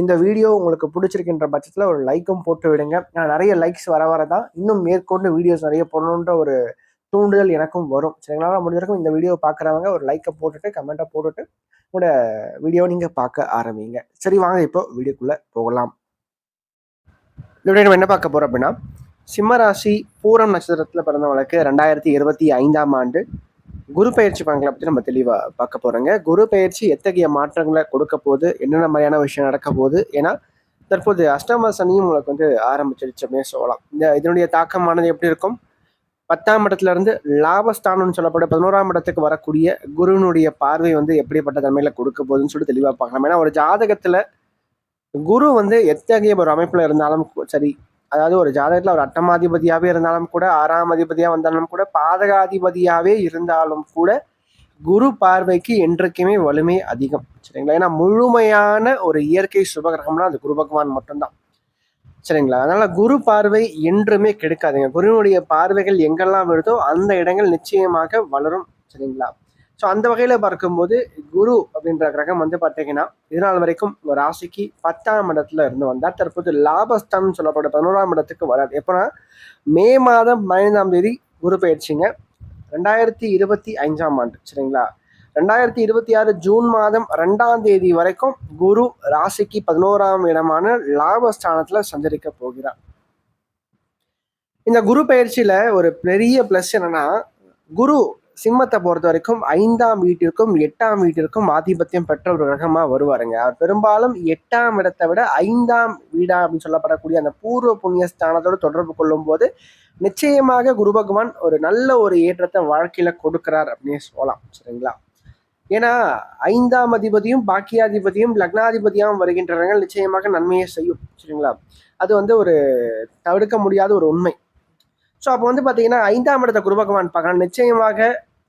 இந்த வீடியோ உங்களுக்கு பிடிச்சிருக்கின்ற பட்சத்தில் ஒரு லைக்கும் போட்டு விடுங்க. நான் நிறைய லைக்ஸ் வர வர தான் இன்னும் மேற்கொண்டு வீடியோஸ் நிறைய போடணுன்ற ஒரு தூண்டுதல் எனக்கும் வரும். சரிங்களா? முடிஞ்ச வரைக்கும் இந்த வீடியோ பார்க்குறவங்க ஒரு லைக்கை போட்டுட்டு கமெண்ட்டை போட்டுட்டு உங்களோட வீடியோ நீங்கள் பார்க்க ஆரம்பிங்க. சரி வாங்க இப்போ வீடியோக்குள்ளே போகலாம். இப்படி நம்ம என்ன பார்க்க போகிறோம் அப்படின்னா சிம்மராசி பூரம் நட்சத்திரத்தில் பிறந்தவங்களுக்கு ரெண்டாயிரத்தி இருபத்தி ஐந்தாம் ஆண்டு. குரு பயிற்சி பலன்களை பற்றி நம்ம தெளிவாக பார்க்க போகிறோங்க குரு பயிற்சி எத்தகைய மாற்றங்களை கொடுக்க போகுது? என்னென்ன மாதிரியான விஷயம் நடக்க போகுது? ஏன்னா தற்போது அஷ்டம சனியும் உங்களுக்கு வந்து ஆரம்பிச்சிருச்சு அப்படின்னு சொல்லலாம். இந்த இதனுடைய தாக்கமானது எப்படி இருக்கும்? பத்தாம் இடத்துலேருந்து லாபஸ்தானம்னு சொல்லப்பட்ட பதினோராம் இடத்துக்கு வரக்கூடிய குருவினுடைய பார்வை வந்து எப்படிப்பட்ட தன்மையில் கொடுக்க போகுதுன்னு சொல்லி தெளிவாக பார்க்கலாம். ஏன்னா ஒரு ஜாதகத்தில் குரு வந்து எத்தகைய ஒரு அமைப்பில் இருந்தாலும் சரி அதாவது ஒரு ஜாதகத்தில் ஒரு அட்டமாதிபதியாகவே இருந்தாலும் கூட ஆறாம் அதிபதியாக வந்தாலும் கூட பாதகாதிபதியாகவே இருந்தாலும் கூட குரு பார்வைக்கு என்றைக்குமே வலிமை அதிகம். சரிங்களா? ஏன்னா முழுமையான ஒரு இயற்கை சுபகிரகம்னா அது குரு பகவான் மட்டும்தான். சரிங்களா? அதனால குரு பார்வை என்றுமே கெடுக்காதுங்க. குருவினுடைய பார்வைகள் எங்கெல்லாம் விழுதோ அந்த இடங்கள் நிச்சயமாக வளரும். சரிங்களா? ஸோ அந்த வகையில் பார்க்கும்போது குரு அப்படின்ற கிரகம் வந்து பார்த்தீங்கன்னா இதனால் வரைக்கும் ஒரு ராசிக்கு பத்தாம் இடத்துல இருந்து வந்தார். தற்போது லாபஸ்தானம் சொல்லப்பட்ட பதினோராம் இடத்துக்கு வராது எப்போனா மே மாதம் பதினைந்தாம் தேதி குரு பயிற்சிங்க. ரெண்டாயிரத்தி இருபத்தி ஐந்தாம் ஆண்டு சரிங்களா? ரெண்டாயிரத்தி இருபத்தி ஆறு ஜூன் மாதம் ரெண்டாம் தேதி வரைக்கும் குரு ராசிக்கு பதினோராம் இடமான லாபஸ்தானத்தில் சஞ்சரிக்க போகிறார். இந்த குரு பயிற்சியில் ஒரு பெரிய ப்ளஸ் என்னன்னா குரு சிம்மத்தை பொறுத்த வரைக்கும் ஐந்தாம் வீட்டிற்கும் எட்டாம் வீட்டிற்கும் ஆதிபத்தியம் பெற்ற ஒரு கிரகமாக வருவாருங்க. அவர் பெரும்பாலும் எட்டாம் இடத்தை விட ஐந்தாம் வீடா அப்படின்னு சொல்லப்படக்கூடிய அந்த பூர்வ புண்ணிய ஸ்தானத்தோடு தொடர்பு கொள்ளும் போது நிச்சயமாக குரு பகவான் ஒரு நல்ல ஒரு ஏற்றத்தை வாழ்க்கையில கொடுக்கிறார் அப்படின்னு சொல்லலாம். சரிங்களா? ஏன்னா ஐந்தாம் அதிபதியும் பாக்கியாதிபதியும் லக்னாதிபதியாகவும் வருகின்றவர்கள் நிச்சயமாக நன்மையை செய்யும். சரிங்களா? அது வந்து ஒரு தவிர்க்க முடியாத ஒரு உண்மை. ஸோ அப்போ வந்து பார்த்தீங்கன்னா ஐந்தாம் இடத்த குரு பகவான் பார்க்கலாம் நிச்சயமாக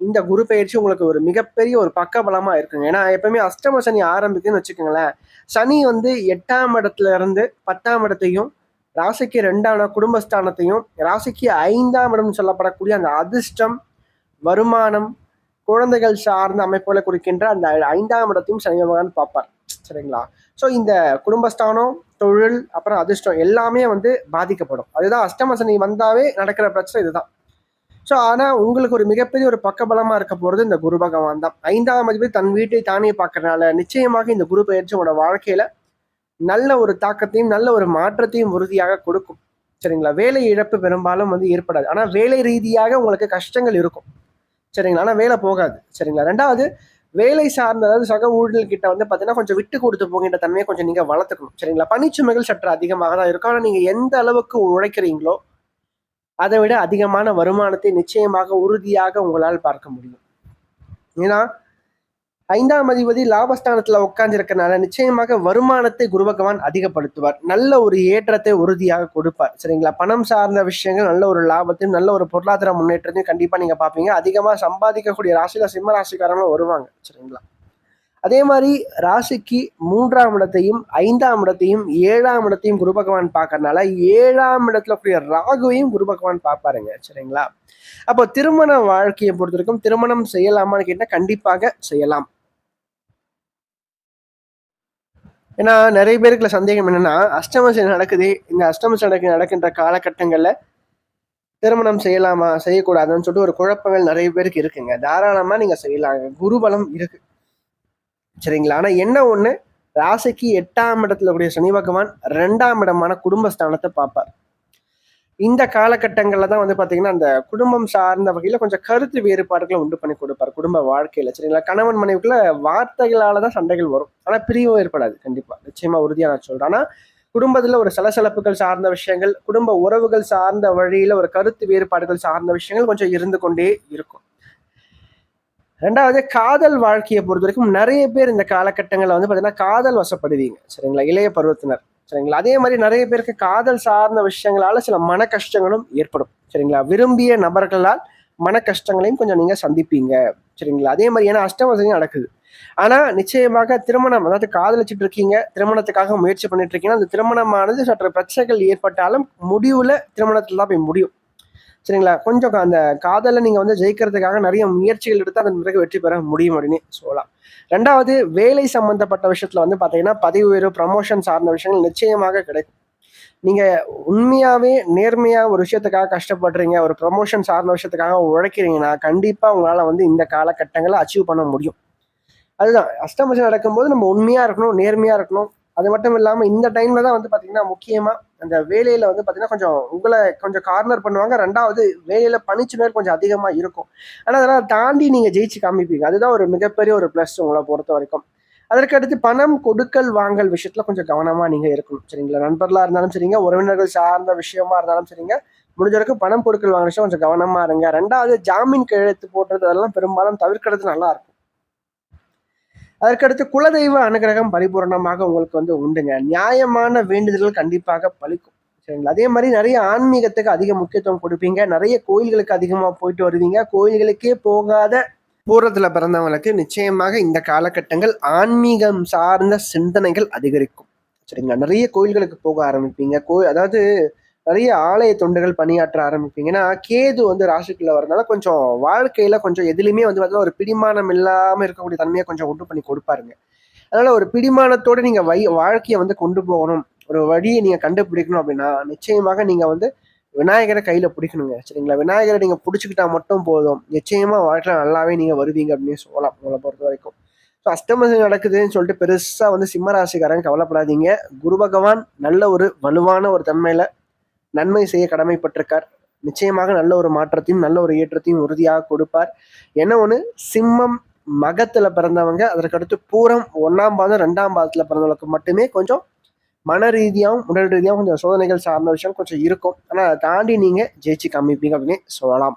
இந்த குரு பயிற்சி உங்களுக்கு ஒரு மிகப்பெரிய ஒரு பக்கபலமா இருக்குங்க. ஏன்னா எப்பவுமே அஷ்டம சனி ஆரம்பிக்குதுன்னு வச்சுக்கோங்களேன். சனி வந்து எட்டாம் இடத்துல இருந்து பத்தாம் இடத்தையும் ராசிக்கு ரெண்டான குடும்பஸ்தானத்தையும் ராசிக்கு ஐந்தாம் இடம் சொல்லப்படக்கூடிய அந்த அதிர்ஷ்டம் வருமானம் குழந்தைகள் சார்ந்த அமைப்புகளை குறிக்கின்ற அந்த ஐந்தாம் இடத்தையும் சனி பகவான் பார்ப்பார். சரிங்களா? ஸோ இந்த குடும்பஸ்தானம் தொழில் அப்புறம் அதிர்ஷ்டம் எல்லாமே வந்து பாதிக்கப்படும். அதுதான் அஷ்டம சனி வந்தாவே நடக்கிற பிரச்சனை இதுதான். ஸோ ஆனால் உங்களுக்கு ஒரு மிகப்பெரிய ஒரு பக்கபலமாக இருக்க போகிறது இந்த குரு பகவான் தான். ஐந்தாம் அதிபதி தன் வீட்டை தானே பார்க்கறதுனால நிச்சயமாக இந்த குரு பயிற்சி உங்களோட வாழ்க்கையில் நல்ல ஒரு தாக்கத்தையும் நல்ல ஒரு மாற்றத்தையும் உறுதியாக கொடுக்கும். சரிங்களா? வேலை இழப்பு பெரும்பாலும் வந்து ஏற்படாது. ஆனால் வேலை ரீதியாக உங்களுக்கு கஷ்டங்கள் இருக்கும். சரிங்களா? ஆனால் வேலை போகாது. சரிங்களா? ரெண்டாவது வேலை சார்ந்த அதாவது சக ஊழல்கிட்ட கிட்ட வந்து பார்த்தீங்கன்னா கொஞ்சம் விட்டு கொடுத்து போகின்ற தன்மையை கொஞ்சம் நீங்கள் வளர்த்துக்கணும். சரிங்களா? பனிச்சுமைகள் சற்று அதிகமாக தான் இருக்கும். ஆனால் நீங்கள் எந்த அளவுக்கு உழைக்கிறீங்களோ அதை விட அதிகமான வருமானத்தை நிச்சயமாக உறுதியாக உங்களால் பார்க்க முடியும். ஏன்னா ஐந்தாம் அதிபதி லாபஸ்தானத்துல உட்கார்ந்திருக்கனால நிச்சயமாக வருமானத்தை குரு பகவான் அதிகப்படுத்துவார். நல்ல ஒரு ஏற்றத்தை உறுதியாக கொடுப்பார். சரிங்களா? பணம் சார்ந்த விஷயங்கள் நல்ல ஒரு லாபத்தையும் நல்ல ஒரு பொருளாதார முன்னேற்றத்தையும் கண்டிப்பா நீங்க பார்ப்பீங்க. அதிகமா சம்பாதிக்கக்கூடிய ராசியில சிம்ம ராசிக்காரங்களும் வருவாங்க. சரிங்களா? அதே மாதிரி ராசிக்கு மூன்றாம் இடத்தையும் ஐந்தாம் இடத்தையும் ஏழாம் இடத்தையும் குரு பகவான் பார்க்கறனால ஏழாம் இடத்துல கூடிய ராகுவையும் குரு பகவான் பார்ப்பாருங்க. சரிங்களா? அப்போ திருமண வாழ்க்கையை பொறுத்திருக்கும் திருமணம் செய்யலாமான்னு கேட்டால் கண்டிப்பாக செய்யலாம். ஏன்னா நிறைய பேருக்குள்ள சந்தேகம் என்னன்னா அஷ்டமசி நடக்குது இந்த அஷ்டமசி நடக்கு நடக்கின்ற காலகட்டங்களில் திருமணம் செய்யலாமா செய்யக்கூடாதுன்னு சொல்லிட்டு ஒரு குழப்பங்கள் நிறைய பேருக்கு இருக்குங்க. தாராளமா நீங்க செய்யலாங்க. குருபலம் இருக்கு. சரிங்களா? ஆனால் என்ன ஒன்று ராசிக்கு எட்டாம் இடத்துல கூடிய சனி பகவான் ரெண்டாம் இடமான குடும்பஸ்தானத்தை பார்ப்பார். இந்த காலகட்டங்களில் தான் வந்து பார்த்தீங்கன்னா அந்த குடும்பம் சார்ந்த வகையில் கொஞ்சம் கருத்து வேறுபாடுகளை உண்டு பண்ணி கொடுப்பார் குடும்ப வாழ்க்கையில். சரிங்களா? கணவன் மனைவிக்குள்ள வார்த்தைகளால் தான் சண்டைகள் வரும். ஆனால் பிரிவும் ஏற்படாது. கண்டிப்பாக நிச்சயமாக உறுதியாக நான் சொல்கிறேன் ஆனால் குடும்பத்தில் ஒரு சலசலப்புகள் சார்ந்த விஷயங்கள் குடும்ப உறவுகள் சார்ந்த வழியில் ஒரு கருத்து வேறுபாடுகள் சார்ந்த விஷயங்கள் கொஞ்சம் இருந்து கொண்டே இருக்கும். ரெண்டாவது காதல் வாழ்க்கையை பொறுத்த வரைக்கும் நிறைய பேர் இந்த காலகட்டங்களில் வந்து பார்த்தீங்கன்னா காதல் வசப்படுவீங்க. சரிங்களா? இளைய பருவத்தினர். சரிங்களா? அதே மாதிரி நிறைய பேருக்கு காதல் சார்ந்த விஷயங்களால சில மன கஷ்டங்களும் ஏற்படும். சரிங்களா? விரும்பிய நபர்களால் மன கஷ்டங்களையும் கொஞ்சம் நீங்கள் சந்திப்பீங்க. சரிங்களா? அதே மாதிரி ஏன்னா அஷ்டவசதியும் நடக்குது. ஆனால் நிச்சயமாக திருமணம் அதாவது காதலிச்சுட்டு இருக்கீங்க திருமணத்துக்காக முயற்சி பண்ணிட்டு இருக்கீங்கன்னா அந்த திருமணமானது சற்று பிரச்சனைகள் ஏற்பட்டாலும் முடிவில் திருமணத்தில் தான் போய் முடியும். சரிங்களா? கொஞ்சம் அந்த காதலை நீங்கள் வந்து ஜெயிக்கிறதுக்காக நிறைய முயற்சிகள் எடுத்து அதன் பிறகு வெற்றி பெற முடியும் அப்படின்னு சொல்லலாம். ரெண்டாவது வேலை சம்பந்தப்பட்ட விஷயத்தில் வந்து பார்த்தீங்கன்னா பதவி உயர்வு ப்ரமோஷன் சார்ந்த விஷயங்கள் நிச்சயமாக கிடைக்கும். நீங்கள் உண்மையாகவே நேர்மையாக ஒரு விஷயத்துக்காக கஷ்டப்படுறீங்க ஒரு ப்ரமோஷன் சார்ந்த விஷயத்துக்காக உழைக்கிறீங்கன்னா கண்டிப்பாக உங்களால் வந்து இந்த காலகட்டங்களை அச்சீவ் பண்ண முடியும். அதுதான். அஷ்டமசி நடக்கும்போது நம்ம உண்மையாக இருக்கணும் நேர்மையாக இருக்கணும். அது மட்டும் இல்லாமல் இந்த டைமில் தான் வந்து பார்த்திங்கன்னா முக்கியமாக அந்த வேலையில வந்து பாத்தீங்கன்னா கொஞ்சம் உங்களை கொஞ்சம் கார்னர் பண்ணுவாங்க. ரெண்டாவது வேலையில பணிச்சுமைகள் கொஞ்சம் அதிகமா இருக்கும். ஆனா அதெல்லாம் தாண்டி நீங்க ஜெயிச்சு காமிப்பீங்க. அதுதான் ஒரு மிகப்பெரிய ஒரு பிளஸ் உங்களை பொறுத்த வரைக்கும். அதற்கடுத்து பணம் கொடுக்கல் வாங்கல் விஷயத்துல கொஞ்சம் கவனமா நீங்க இருக்கணும். சரிங்களா? நண்பர்களா இருந்தாலும் சரிங்க. உறவினர்கள் சார்ந்த விஷயமா இருந்தாலும் சரிங்க. முடிஞ்ச வரைக்கும் பணம் கொடுக்கல் வாங்குற விஷயம் கொஞ்சம் கவனமா இருங்க. ரெண்டாவது ஜாமீன் கையெழுத்து போடுறது அதெல்லாம் பெரும்பாலும் தவிர்க்கிறது நல்லா இருக்கும். அதற்கடுத்து குலதெய்வ அனுகிரகம் பரிபூர்ணமாக உங்களுக்கு வந்து உண்டுங்க. நியாயமான வேண்டுதல்கள் கண்டிப்பாக பலிக்கும். சரிங்களா? அதே மாதிரி நிறைய ஆன்மீகத்துக்கு அதிக முக்கியத்துவம் கொடுப்பீங்க. நிறைய கோயில்களுக்கு அதிகமாக போயிட்டு வருவீங்க. கோயில்களுக்கே போகாத பூர்வத்தில் பிறந்தவங்களுக்கு நிச்சயமாக இந்த காலகட்டங்கள் ஆன்மீகம் சார்ந்த சிந்தனைகள் அதிகரிக்கும். சரிங்களா? நிறைய கோயில்களுக்கு போக ஆரம்பிப்பீங்க. கோ அதாவது நிறைய ஆலய தொண்டுகள் பணியாற்ற ஆரம்பிப்பீங்க. ஏன்னா கேது வந்து ராசிக்குள்ள வரதுனால கொஞ்சம் வாழ்க்கையில கொஞ்சம் எதுலையுமே வந்து பார்த்தீங்கன்னா ஒரு பிடிமானம் இல்லாம இருக்கக்கூடிய தன்மையை கொஞ்சம் உண்டு பண்ணி கொடுப்பாருங்க. அதனால ஒரு பிடிமானத்தோட நீங்க வை வாழ்க்கையை வந்து கொண்டு போகணும். ஒரு வழியை நீங்க கண்டுபிடிக்கணும் அப்படின்னா நிச்சயமாக நீங்க வந்து விநாயகரை கையில பிடிக்கணுங்க. சரிங்களா? விநாயகரை நீங்க பிடிச்சிக்கிட்டா மட்டும் போதும். நிச்சயமா வாழ்க்கையில நல்லாவே நீங்க வருவீங்க அப்படின்னு சொல்லலாம் உங்களை பொறுத்த வரைக்கும். ஸோ அஷ்டமசம் நடக்குதுன்னு சொல்லிட்டு பெருசா வந்து சிம்ம ராசிக்காரங்க கவலைப்படாதீங்க. குரு பகவான் நல்ல ஒரு வலுவான ஒரு தன்மையில நன்மை செய்ய கடமைப்பட்டிருக்கார். நிச்சயமாக நல்ல ஒரு மாற்றத்தையும் நல்ல ஒரு ஏற்றத்தையும் உறுதியாக கொடுப்பார். என்ன ஒன்று சிம்மம் மகத்துல பிறந்தவங்க அதற்கடுத்து பூரம் ஒன்னாம் பாதம் ரெண்டாம் பாதத்துல பிறந்தவங்களுக்கு மட்டுமே கொஞ்சம் மன ரீதியாகவும் உடல் ரீதியாகவும் கொஞ்சம் சோதனைகள் சார்ந்த விஷயம் கொஞ்சம் இருக்கும். ஆனால் அதை தாண்டி நீங்கள் ஜெயிச்சு காமிப்பீங்க அப்படின்னு சொல்லலாம்.